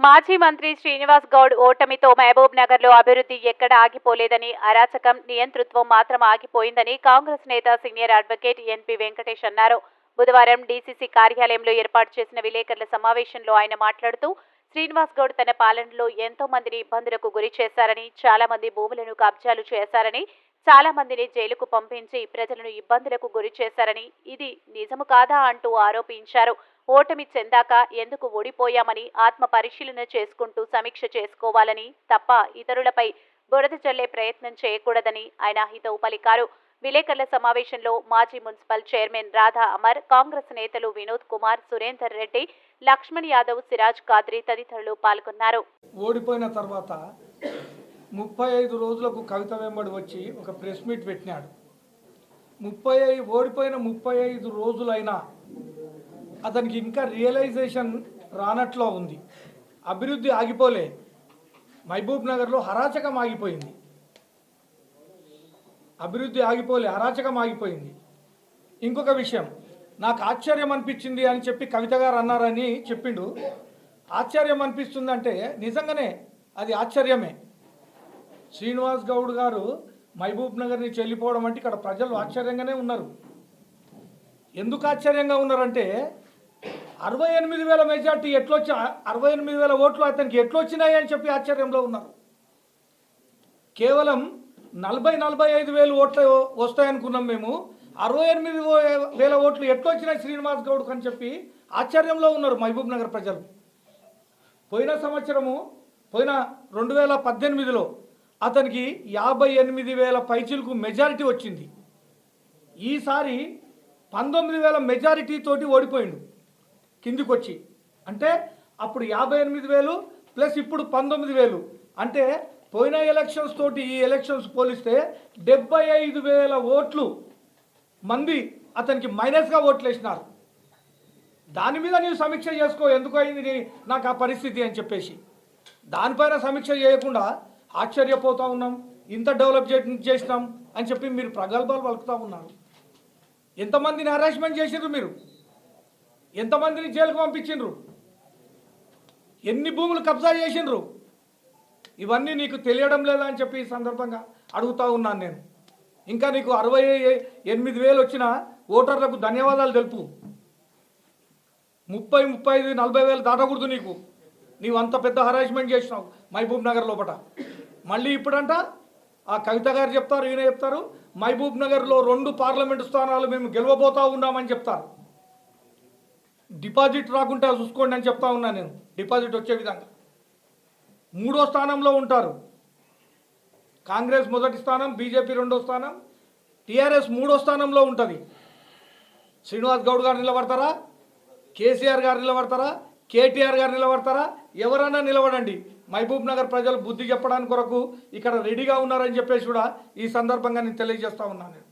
మాజీ మంత్రి శ్రీనివాస్ గౌడ్ ఓటమితో మహబూబ్ నగర్లో అభివృద్ధి ఎక్కడ ఆగిపోలేదని అరాచకం నియంతృత్వం మాత్రం ఆగిపోయిందని కాంగ్రెస్ నేత సీనియర్ అడ్వకేట్ ఎన్పి వెంకటేష్ అన్నారు. బుధవారం డీసీసీ కార్యాలయంలో ఏర్పాటు చేసిన విలేకరుల సమావేశంలో ఆయన మాట్లాడుతూ శ్రీనివాస్ గౌడ్ తన పాలనలో ఎంతో మందిని ఇబ్బందులకు గురి చేశారని చాలా మంది భూములను కబ్జాలు చేశారని చాలా మందిని జైలుకు పంపించి ప్రజలను ఇబ్బందులకు గురి చేశారని ఇది నిజము కాదా అంటూ ఆరోపించారు. ఓటమి చెందాక ఎందుకు ఓడిపోయామని ఆత్మ పరిశీలన చేసుకుంటూ సమీక్ష చేసుకోవాలని తప్ప ఇతరులపై బురద చల్లే ప్రయత్నం చేయకూడదని ఆయన హితవు పలికారు. విలేకరుల సమావేశంలో మాజీ మున్సిపల్ చైర్మన్ రాధా అమర్ కాంగ్రెస్ నేతలు వినోద్ కుమార్ సురేందర్ రెడ్డి లక్ష్మణ్ యాదవ్ సిరాజ్ కాద్రి తదితరులు పాల్గొన్నారు. ఓడిపోయిన తర్వాత ముప్పై ఐదు రోజులకు కవిత వెంబడి వచ్చి ఒక ప్రెస్ మీట్ పెట్టినాడు. ముప్పై ఐదు ఓడిపోయిన ముప్పై ఐదు రోజులైనా అతనికి ఇంకా రియలైజేషన్ రానట్లో ఉంది. అభివృద్ధి ఆగిపోలే. మహబూబ్ నగర్లో హరాచకం ఆగిపోయింది. అభివృద్ధి ఆగిపోలే అరాచకం ఆగిపోయింది. ఇంకొక విషయం నాకు ఆశ్చర్యం అనిపించింది అని చెప్పి కవిత గారు అన్నారని చెప్పిండు. ఆశ్చర్యం అనిపిస్తుందంటే నిజంగానే అది ఆశ్చర్యమే. శ్రీనివాస్ గౌడ్ గారు మహబూబ్ నగర్ నుంచి వెళ్ళిపోవడం అంటే ఇక్కడ ప్రజలు ఆశ్చర్యంగానే ఉన్నారు. ఎందుకు ఆశ్చర్యంగా ఉన్నారంటే అరవై ఎనిమిది వేల మెజార్టీ ఎట్లొచ్చి అరవై ఎనిమిది వేల ఓట్లు అతనికి ఎట్లొచ్చినాయి అని చెప్పి ఆశ్చర్యంలో ఉన్నారు. కేవలం నలభై నలభై ఐదు వేలు ఓట్లు వస్తాయనుకున్నాం మేము. అరవై ఎనిమిది వేల ఓట్లు ఎట్లొచ్చినాయి శ్రీనివాస్ గౌడ్కు అని చెప్పి ఆశ్చర్యంలో ఉన్నారు మహబూబ్ నగర్ ప్రజలు. పోయిన సంవత్సరము పోయిన రెండు వేల పద్దెనిమిదిలో అతనికి యాభై ఎనిమిది వేల పైచిలకు మెజారిటీ వచ్చింది. ఈసారి పంతొమ్మిది వేల మెజారిటీ తోటి ఓడిపోయిండు. కిందికి వచ్చి అంటే అప్పుడు యాభై ఎనిమిది వేలు ప్లస్ ఇప్పుడు పంతొమ్మిది వేలు. అంటే పోయిన ఎలక్షన్స్ తోటి ఈ ఎలక్షన్స్ పోలిస్తే డెబ్బై ఐదు వేల ఓట్లు మంది అతనికి మైనస్గా ఓట్లు వేసినారు దాని మీద నీవు సమీక్ష చేసుకో ఎందుకు అయింది నాకు ఆ పరిస్థితి అని చెప్పేసి. దానిపైన సమీక్ష చేయకుండా ఆశ్చర్యపోతూ ఉన్నాం. ఇంత డెవలప్ చేసినాం అని చెప్పి మీరు ప్రగల్భాలు పలుకుతూ ఉన్నారు. ఎంతమందిని హరాస్మెంట్ చేసిండ్రు మీరు? ఎంతమందిని జైలుకు పంపించిండ్రు ఎన్ని భూములు కబ్జా చేసిండ్రు ఇవన్నీ నీకు తెలియడం లేదా అని చెప్పి ఈ సందర్భంగా అడుగుతూ ఉన్నాను నేను. ఇంకా నీకు అరవై ఎనిమిది వేలు వచ్చిన ఓటర్లకు ధన్యవాదాలు తెలుపు. ముప్పై ముప్పై ఐదు నలభై వేలు దాటకూడదు నీకు. నీవు అంత పెద్ద హరాస్మెంట్ చేసినావు మహబూబ్ నగర్ లోపట. మళ్ళీ ఇప్పుడంట ఆ కవిత గారు చెప్తారు ఈయన చెప్తారు మహబూబ్ నగర్లో రెండు పార్లమెంటు స్థానాలు మేము గెలవబోతా ఉన్నామని చెప్తారు. డిపాజిట్ రాకుంటే చూసుకోండి అని చెప్తా ఉన్నా నేను. డిపాజిట్ వచ్చే విధంగా. మూడో స్థానంలో ఉంటారు. కాంగ్రెస్ మొదటి స్థానం బీజేపీ రెండో స్థానం టీఆర్ఎస్ మూడో స్థానంలో ఉంటుంది. శ్రీనివాస్ గౌడ్ గారు నిలబడతారా? కేసీఆర్ గారు నిలబడతారా? కేటీఆర్ గారు నిలబడతారా? ఎవరైనా నిలబడండి. మహబూబ్ నగర్ ప్రజలు బుద్ధి చెప్పడానికి కొరకు ఇక్కడ రెడీగా ఉన్నారని చెప్పేసి కూడా ఈ సందర్భంగా నేను తెలియజేస్తా ఉన్నాను. నేను